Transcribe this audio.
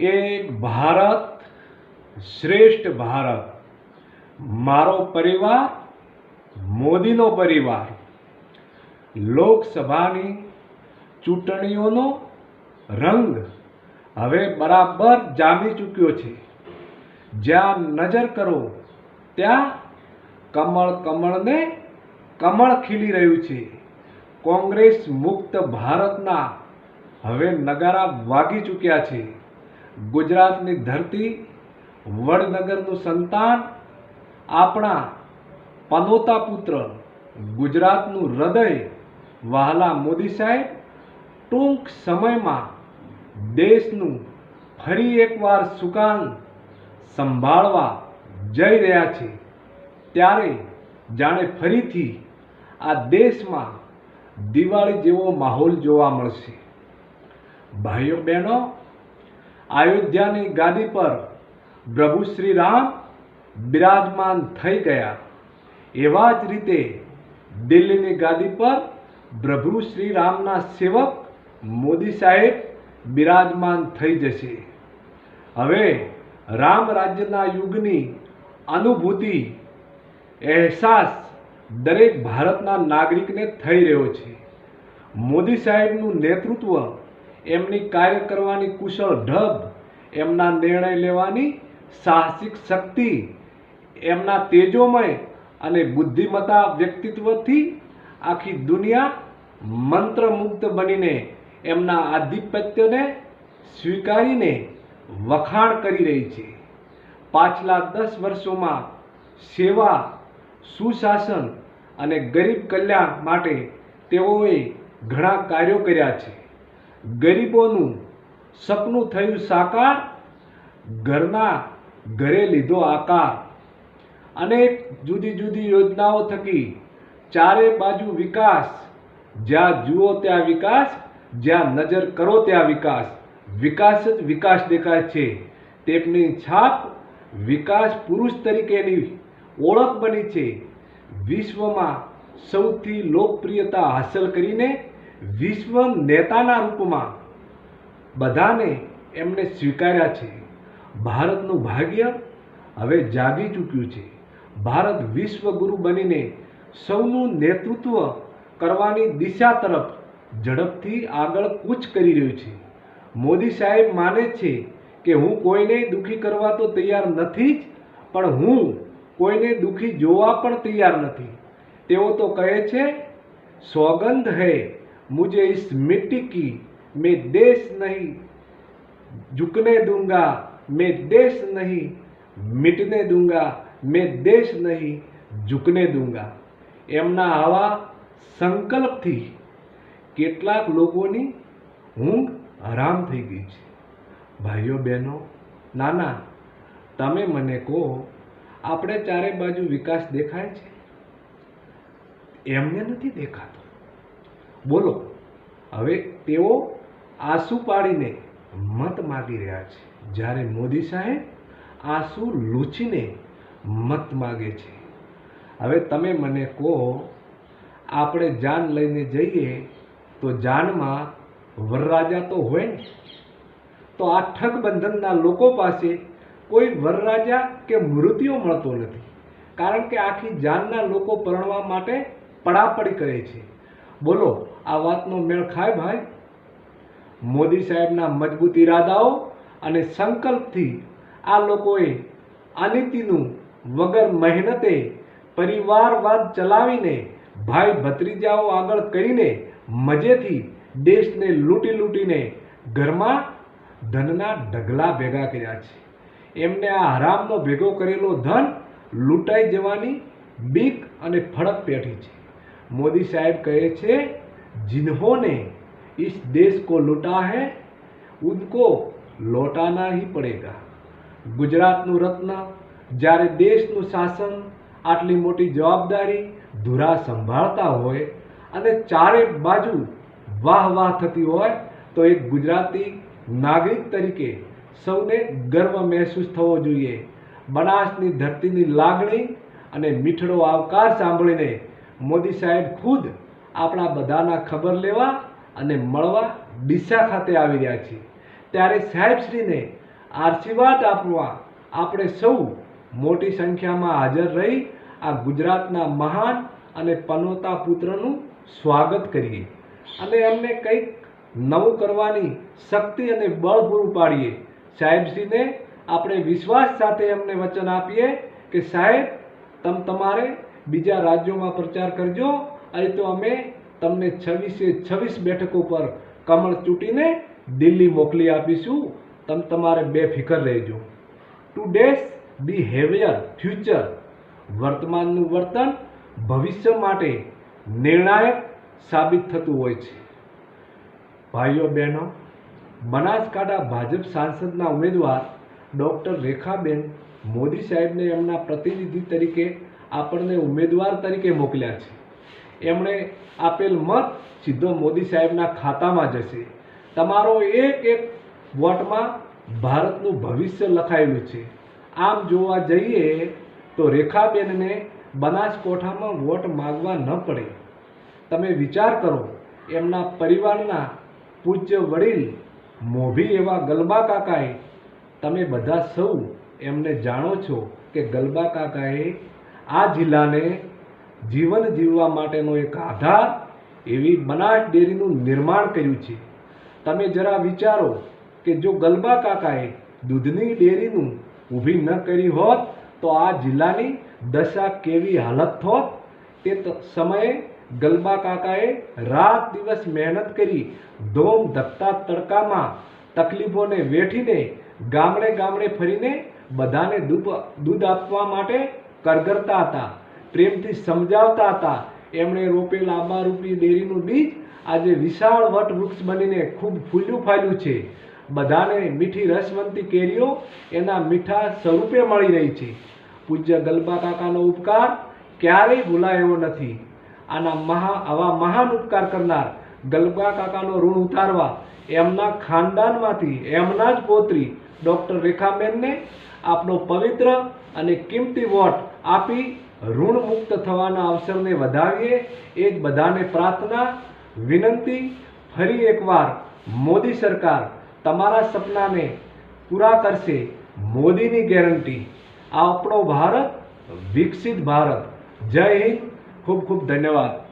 એક ભારત, શ્રેષ્ઠ ભારત. મારો પરિવાર, મોદીનો પરિવાર. લોકસભાની ચૂંટણીઓનો રંગ હવે બરાબર જામી ચૂક્યો છે. જ્યાં નજર કરો, ત્યાં કમળ કમળને કમળ ખીલી રહ્યું છે. કોંગ્રેસ મુક્ત ભારતના હવે નગારા વાગી ચૂક્યા છે. ગુજરાતની ધરતી વડનગરનું સંતાન, આપણા પનોતા પુત્ર ગુજરાતનું હૃદય, વહાલા મોદી સાહેબ, ટૂંક સમયમાં દેશનું ફરી એકવાર સુકાન સંભાળવા જઈ રહ્યા છે. ત્યારે જાણે ફરીથી આ દેશમાં દિવાળી જેવો માહોલ જોવા મળશે. ભાઈઓ, બહેનો અયોધ્યાની ગાદી પર પ્રભુ શ્રી રામ બિરાજમાન થઈ ગયા. એવા જ રીતે દિલ્હીની ગાદી પર પ્રભુ શ્રી રામના સેવક મોદી સાહેબ બિરાજમાન થઈ જશે. હવે રામ રાજ્યના યુગની અનુભૂતિ, અહેસાસ દરેક ભારતના નાગરિકને થઈ રહ્યો છે. મોદી સાહેબનું નેતૃત્વ, એમની કાર્ય કરવાની કુશળ ઢબ એમના નિર્ણય લેવાની સાહસિક શક્તિ, એમના તેજોમય અને બુદ્ધિમત્તા વ્યક્તિત્વથી આખી દુનિયા મંત્રમુગ્ધ બનીને એમના આધિપત્યને સ્વીકારીને વખાણ કરી રહી છે. પાછલા દસ વર્ષોમાં સેવા, સુશાસન અને ગરીબ કલ્યાણ માટે તેઓએ ઘણા કાર્યો કર્યા છે. ગરીબોનું સપનું થયું સાકાર, ઘરના ઘરે લીધો આકાર. અનેક જુદી જુદી યોજનાઓ થકી ચારે બાજુ વિકાસ. જ્યાં જુઓ ત્યાં વિકાસ, જ્યાં નજર કરો ત્યાં વિકાસ. વિકાસ જ વિકાસ દેખાય છે. તેમની છાપ વિકાસ પુરુષ તરીકેની ઓળખ બની છે. વિશ્વમાં સૌથી લોકપ્રિયતા હાંસલ કરીને વિશ્વ નેતાના રૂપમાં બધાને એમણે સ્વીકાર્યા છે. ભારતનું ભાગ્ય હવે જાગી ચૂક્યું છે. ભારત વિશ્વગુરુ બનીને સૌનું નેતૃત્વ કરવાની દિશા તરફ ઝડપથી આગળ કૂચ કરી રહ્યું છે. મોદી સાહેબ માને છે કે હું કોઈને દુઃખી કરવા તો તૈયાર નથી જ, પણ હું કોઈને દુઃખી જોવા પણ તૈયાર નથી. તેઓ તો કહે છે સોગંધ હૈ મુજે ઇસ મિટ્ટી કી मैं देश नहीं झुकने दूंगा मैं देश नहीं मिटने दूंगा मैं देश नहीं झुकने दूंगा એમના આવા સંકલ્પથી કેટલાક લોકોની ઊંઘ હરામ થઈ ગઈ છે ભાઈઓ બહેનો નાના તમે મને કહો આપણે ચારે બાજુ વિકાસ દેખાય છે એમને નથી દેખાતો બોલો હવે તેઓ આંસુ પાડીને મત માગી રહ્યા છે. જ્યારે મોદી સાહેબ આંસુ લૂંચીને મત માગે છે. હવે તમે મને કહો, આપણે જાન લઈને જઈએ તો જાનમાં વરરાજા તો હોય ને? તો આ ઠગ બંધનના લોકો પાસે કોઈ વરરાજા કે મૃત્યુ મળતો નથી. કારણ કે આખી જાનના લોકો પરણવા માટે પડાપડી કરે છે. બોલો, આ વાતનો મેળ ખાય ભાઈ? મોદી સાહેબના મજબૂત ઇરાદાઓ અને સંકલ્પથી આ લોકોએ અનિતિનું વગર મહેનતે પરિવારવાદ ચલાવીને ભાઈ ભત્રીજાઓ આગળ કરીને મજેથી દેશને લૂંટી લૂંટીને ઘરમાં ધનના ઢગલા ભેગા કર્યા છે. એમને આ હરામનો ભેગો કરેલો ધન લૂંટાઈ જવાની બીક અને ફળક પેઠી છે. મોદી સાહેબ કહે છે, જિન્હોને इस देश को लूटा है उनको लौटाना ही पड़ेगा ગુજરાતનું રત્ન જ્યારે દેશનું શાસન આટલી મોટી જવાબદારી ધુરા સંભાળતા હોય અને ચારે બાજુ વાહ વાહ થતી હોય તો એક ગુજરાતી નાગરિક તરીકે સૌને ગર્વ મહેસૂસ થવો જોઈએ બનાસની ધરતીની લાગણી અને મીઠડો આવકાર સાંભળીને મોદી સાહેબ ખુદ આપણા બધાના ખબર લેવા અને મળવા ડીસા ખાતે આવી રહ્યા છીએ. ત્યારે સાહેબશ્રીને આશીર્વાદ આપવા આપણે સૌ મોટી સંખ્યામાં હાજર રહી આ ગુજરાતના મહાન અને પનોતા પુત્રનું સ્વાગત કરીએ. અને એમને કંઈક નવું કરવાની શક્તિ અને બળ પૂરું પાડીએ. સાહેબશ્રીને આપણે વિશ્વાસ સાથે એમને વચન આપીએ કે સાહેબ, તમ તમારે બીજા રાજ્યોમાં પ્રચાર કરજો. અહીં તો અમે તમને છવ્વીસે છવ્વીસ બેઠકો પર કમળ ચૂંટીને દિલ્હી મોકલી આપીશું. તમે, તમારે બેફિકર રહેજો. ટુ ડેસ બિહેવિયર ફ્યુચર વર્તમાનનું વર્તન, ભવિષ્ય માટે નિર્ણાયક સાબિત થતું હોય છે. ભાઈઓ બહેનો, બનાસકાંઠા ભાજપ સાંસદના ઉમેદવાર ડૉક્ટર રેખાબેન મોદી સાહેબને એમના પ્રતિનિધિ તરીકે આપણને ઉમેદવાર તરીકે મોકલ્યા છે. એમણે આપેલ મત સીધો મોદી સાહેબના ખાતામાં જશે. તમારો એક એક વોટમાં ભારતનું ભવિષ્ય લખાયેલું છે. આમ જોવા જઈએ તો રેખાબેનને બનાસકોઠામાં વોટ માગવા ન પડે. તમે વિચાર કરો, એમના પરિવારના પૂજ્ય વડીલ મોભી એવા ગલબા કાકાએ, તમે બધા સૌ એમને જાણો છો કે ગલબા કાકાએ આ જિલ્લાને જીવન જીવવા માટેનો એક આધાર એવી બનાસ ડેરીનું નિર્માણ કર્યું છે. તમે જરા વિચારો કે જો ગલબા કાકાએ દૂધની ડેરીનું ઊભી ન કરી હોત, તો આ જિલ્લાની દશા કેવી હાલત થોત તે સમયે ગલબા કાકાએ રાત દિવસ મહેનત કરી ધોમ ધકતા તડકામાં તકલીફોને વેઠીને ગામડે ગામડે ફરીને બધાને દૂધ આપવા માટે કરગરતા હતા. પ્રેમથી સમજાવતા હતા. એમણે રોપેલ આંબારૂપી ડેરીનું બીજ, આજે વિશાળ વટ વૃક્ષ બનીને ખૂબ ફૂલ્યું ફાલ્યું છે. બધાને મીઠી રસવંતી કેરીઓ એના મીઠા સ્વરૂપે મળી રહી છે. પૂજ્ય ગલબા કાકાનો ઉપકાર ક્યારેય ભૂલાય એવો નથી. આના મહા, આવા મહાન ઉપકાર કરનાર ગલબા કાકાનો ઋણ ઉતારવા એમના ખાનદાનમાંથી, એમના જ પોત્રી ડૉક્ટર રેખાબેનને આપનો પવિત્ર અને કિંમતી વોટ આપી ઋણ મુક્ત થવાના અવસરને વધાવીએ, એ જ બધાને પ્રાર્થના, વિનંતી. ફરી એકવાર મોદી સરકાર તમારા સપનાને પૂરા કરશે, મોદીની ગેરંટી. આ આપણો ભારત, વિકસિત ભારત. જય હિન્દ. ખૂબ ખૂબ ધન્યવાદ.